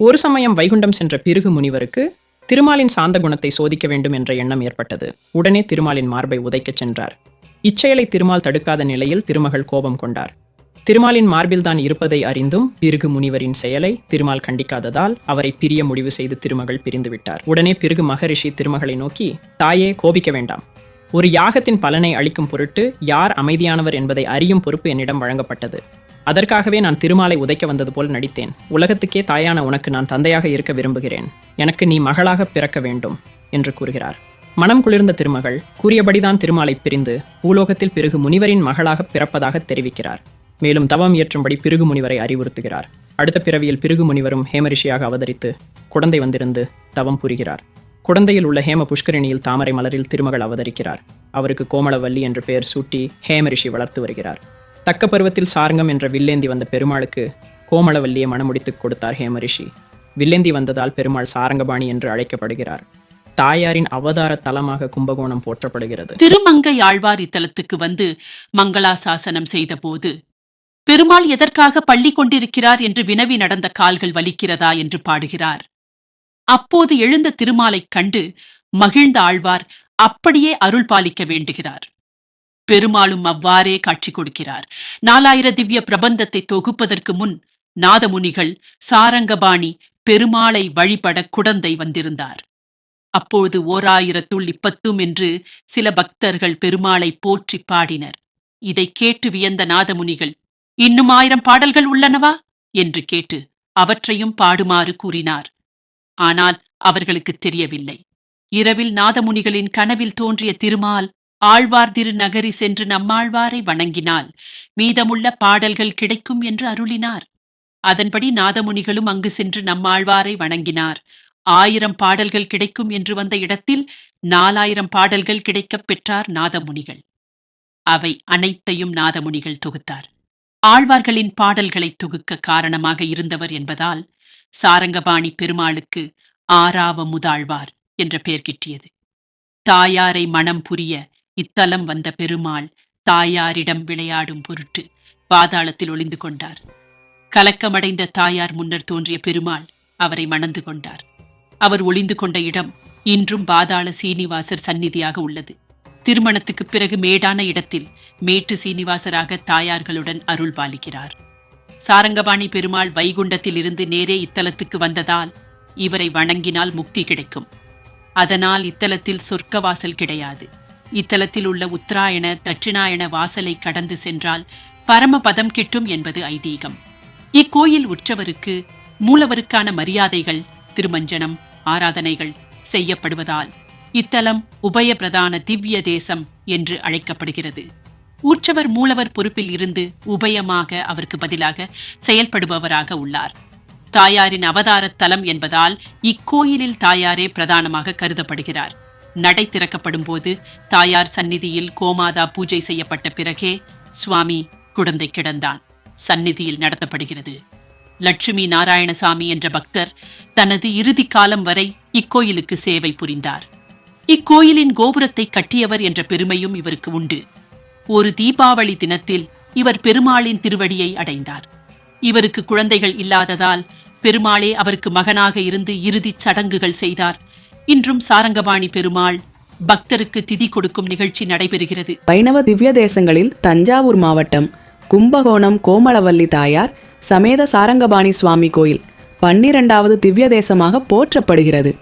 ஒரு சமயம் வைகுண்டம் சென்ற பிருகு முனிவருக்கு திருமாலின் சாந்த குணத்தை சோதிக்க வேண்டும் என்ற எண்ணம் ஏற்பட்டது. உடனே திருமாலின் மார்பை உதைக்கச் சென்றார். இச்செயலை திருமால் தடுக்காத நிலையில் திருமகள் கோபம் கொண்டார். திருமாலின் மார்பில் தான் இருப்பதை அறிந்தும் பிருகு முனிவரின் செயலை திருமால் கண்டிக்காததால் அவரை பிரிய முடிவு செய்து திருமகள் பிரிந்துவிட்டார் உடனே பிருகு மகரிஷி திருமகளை நோக்கி தாயே கோபிக்க வேண்டாம். ஒரு யாகத்தின் பலனை அளிக்கும் பொருட்டு யார் அமைதியானவர் என்பதை அறியும் பொறுப்பு என்னிடம் வழங்கப்பட்டது. அதற்காகவே நான் திருமாலை உதைக்க வந்தது போல் நடித்தேன். உலகத்துக்கே தாயான உனக்கு நான் தந்தையாக இருக்க விரும்புகிறேன். எனக்கு நீ மகளாக பிறக்க வேண்டும் என்று கூறுகிறார். மனம் குளிர்ந்த திருமகள் கூறியபடிதான் திருமாலை பிரிந்து பூலோகத்தில் பிறகு முனிவரின் மகளாக பிறப்பதாக தெரிவிக்கிறார். மேலும் தவம் இயற்றும்படி பிறகு முனிவரை அறிவுறுத்துகிறார். அடுத்த பிறவியில் பிறகு முனிவரும் ஹேமரிஷியாக அவதரித்து குழந்தை வந்திருந்து தவம் புரிகிறார். குழந்தையில் உள்ள ஹேம புஷ்கரிணியில் தாமரை மலரில் திருமகள் அவதரிக்கிறார். அவருக்கு கோமளவல்லி என்று பெயர் சூட்டி ஹேமரிஷி வளர்த்து வருகிறார். தக்க பருவத்தில் சாரங்கம் என்ற வில்லேந்தி வந்த பெருமாளுக்கு கோமளவல்லியை மணமுடித்துக் கொடுத்தார் ஹேமரிஷி. வில்லேந்தி வந்ததால் பெருமாள் சாரங்கபாணி என்று அழைக்கப்படுகிறார். தாயாரின் அவதார தலமாக கும்பகோணம் போற்றப்படுகிறது. திருமங்கை ஆழ்வார் இத்தலத்துக்கு வந்து மங்களாசாசனம் செய்தபோது பெருமாள் எதற்காக பள்ளி கொண்டிருக்கிறார் என்று வினவி நடந்த கால்கள் வலிக்கிறதா? என்று பாடுகிறார். அப்போது எழுந்த திருமாலைக் கண்டு மகிழ்ந்த ஆழ்வார் அப்படியே அருள் பாலிக்க வேண்டுகிறார். பெருமாளும் அவ்வாறே காட்சி கொடுக்கிறார். நாலாயிர திவ்ய பிரபந்தத்தை தொகுப்பதற்கு முன் நாதமுனிகள் சாரங்கபாணி பெருமாளை வழிபட குடந்தை வந்திருந்தார். அப்போது ஓராயிரத்துள் இப்பத்தும் என்று சில பக்தர்கள் பெருமாளை போற்றி பாடினர். இதைக் கேட்டு வியந்த நாதமுனிகள் இன்னும் ஆயிரம் பாடல்கள் உள்ளனவா? என்று கேட்டு அவற்றையும் பாடுமாறு கூறினார். ஆனால் அவர்களுக்கு தெரியவில்லை. இரவில் நாதமுனிகளின் கனவில் தோன்றிய திருமால் ஆழ்வார் திருநகரி சென்று நம்மாழ்வாரை வணங்கினால் மீதமுள்ள பாடல்கள் கிடைக்கும் என்று அருளினார். அதன்படி நாதமுனிகளும் அங்கு சென்று நம்மாழ்வாரை வணங்கினார். ஆயிரம் பாடல்கள் கிடைக்கும் என்று வந்த இடத்தில் நாலாயிரம் பாடல்கள் கிடைக்கப் பெற்றார் நாதமுனிகள். அவை அனைத்தையும் நாதமுனிகள் தொகுத்தார். ஆழ்வார்களின் பாடல்களை தொகுக்க காரணமாக இருந்தவர் என்பதால் சாரங்கபாணி பெருமாளுக்கு ஆறாவ முதாழ்வார் என்ற பெயர் கிட்டியது. தாயாரை மனம் புரிய இத்தலம் வந்த பெருமாள் தாயாரிடம் விளையாடும் பொருட்டு பாதாளத்தில் ஒளிந்து கொண்டார். கலக்கமடைந்த தாயார் முன்னர் தோன்றிய பெருமாள் அவரை மணந்து கொண்டார். அவர் ஒளிந்து கொண்ட இடம் இன்றும் பாதாள சீனிவாசர் சந்நிதியாக உள்ளது. திருமணத்துக்குப் பிறகு மேடான இடத்தில் மேட்டு சீனிவாசராக தாயார்களுடன் அருள் பாலிக்கிறார். சாரங்கபாணி பெருமாள் வைகுண்டத்தில் இருந்து நேரே இத்தலத்துக்கு வந்ததால் இவரை வணங்கினால் முக்தி கிடைக்கும். அதனால் இத்தலத்தில் சொர்க்க வாசல் கிடையாது. இத்தலத்தில் உள்ள உத்தராயண தட்சிணாயன வாசலை கடந்து சென்றால் பரமபதம் கிட்டும் என்பது ஐதீகம். இக்கோயில் உற்றவருக்கு மூலவருக்கான மரியாதைகள் திருமஞ்சனம் ஆராதனைகள் செய்யப்படுவதால் இத்தலம் உபயபிரதான திவ்ய தேசம் என்று அழைக்கப்படுகிறது. உற்றவர் மூலவர் பொறுப்பில் இருந்து உபயமாக அவருக்கு பதிலாக செயல்படுபவராக உள்ளார். தாயாரின் அவதார தலம் என்பதால் இக்கோயிலில் தாயாரே பிரதானமாக கருதப்படுகிறார். நடை திறக்கப்படும் போது தாயார் சந்நிதியில் கோமாதா பூஜை செய்யப்பட்ட பிறகே சுவாமி குழந்தை கிடந்தான். சந்நிதியில் நடத்தப்படுகிறது. லட்சுமி நாராயணசாமி என்ற பக்தர் தனது இறுதி காலம் வரை இக்கோயிலுக்கு சேவை புரிந்தார். இக்கோயிலின் கோபுரத்தை கட்டியவர் என்ற பெருமையும் இவருக்கு உண்டு. ஒரு தீபாவளி தினத்தில் இவர் பெருமாளின் திருவடியை அடைந்தார். இவருக்கு குழந்தைகள் இல்லாததால் பெருமாளே அவருக்கு மகனாக இருந்து இறுதிச் சடங்குகள் செய்தார். இன்றும் சாரங்கபாணி பெருமாள் பக்தருக்கு திதி கொடுக்கும் நிகழ்ச்சி நடைபெறுகிறது. வைணவ திவ்ய தேசங்களில் தஞ்சாவூர் மாவட்டம் கும்பகோணம் கோமளவல்லி தாயார் சமேத சாரங்கபாணி சுவாமி கோயில் பன்னிரண்டாவது திவ்ய தேசமாக போற்றப்படுகிறது.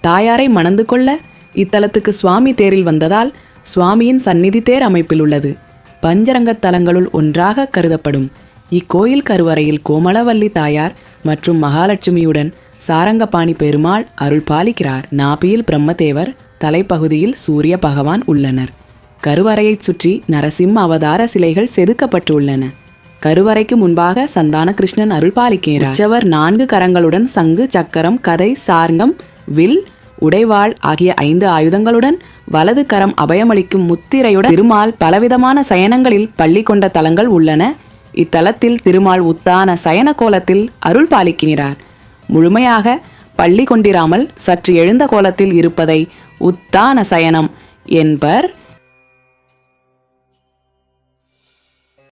தாயாரை மணந்து கொள்ள இத்தலத்துக்கு சுவாமி தேரில் வந்ததால் சுவாமியின் சந்நிதி தேர் அமைப்பில் உள்ளது. பஞ்சரங்கத் தலங்களுள் ஒன்றாக கருதப்படும். இக்கோயில் கருவறையில் கோமளவல்லி தாயார் மற்றும் மகாலட்சுமியுடன் சாரங்கபாணி பெருமாள் அருள் பாலிக்கிறார். நாபியில் பிரம்மதேவர் தலைப்பகுதியில் சூரிய பகவான் உள்ளனர். கருவறையைச் சுற்றி நரசிம்ம அவதார சிலைகள் செதுக்கப்பட்டுள்ளன. கருவறைக்கு முன்பாக சந்தான கிருஷ்ணன் அருள் பாலிக்கிறார். உற்சவர் நான்கு கரங்களுடன் சங்கு சக்கரம் கதை சார்ங்கம் வில் உடைவாள் ஆகிய ஐந்து ஆயுதங்களுடன் வலது கரம் அபயமளிக்கும் முத்திரையுடன் திருமால் பலவிதமான சயனங்களில் பள்ளி கொண்ட தலங்கள் உள்ளன. இத்தலத்தில் திருமால் உத்தான சயன கோலத்தில் அருள் பாலிக்கிறார். முழுமையாக பள்ளி கொண்டிராமல் சற்று எழுந்த கோலத்தில் இருப்பதை உத்தான சயனம் என்பர்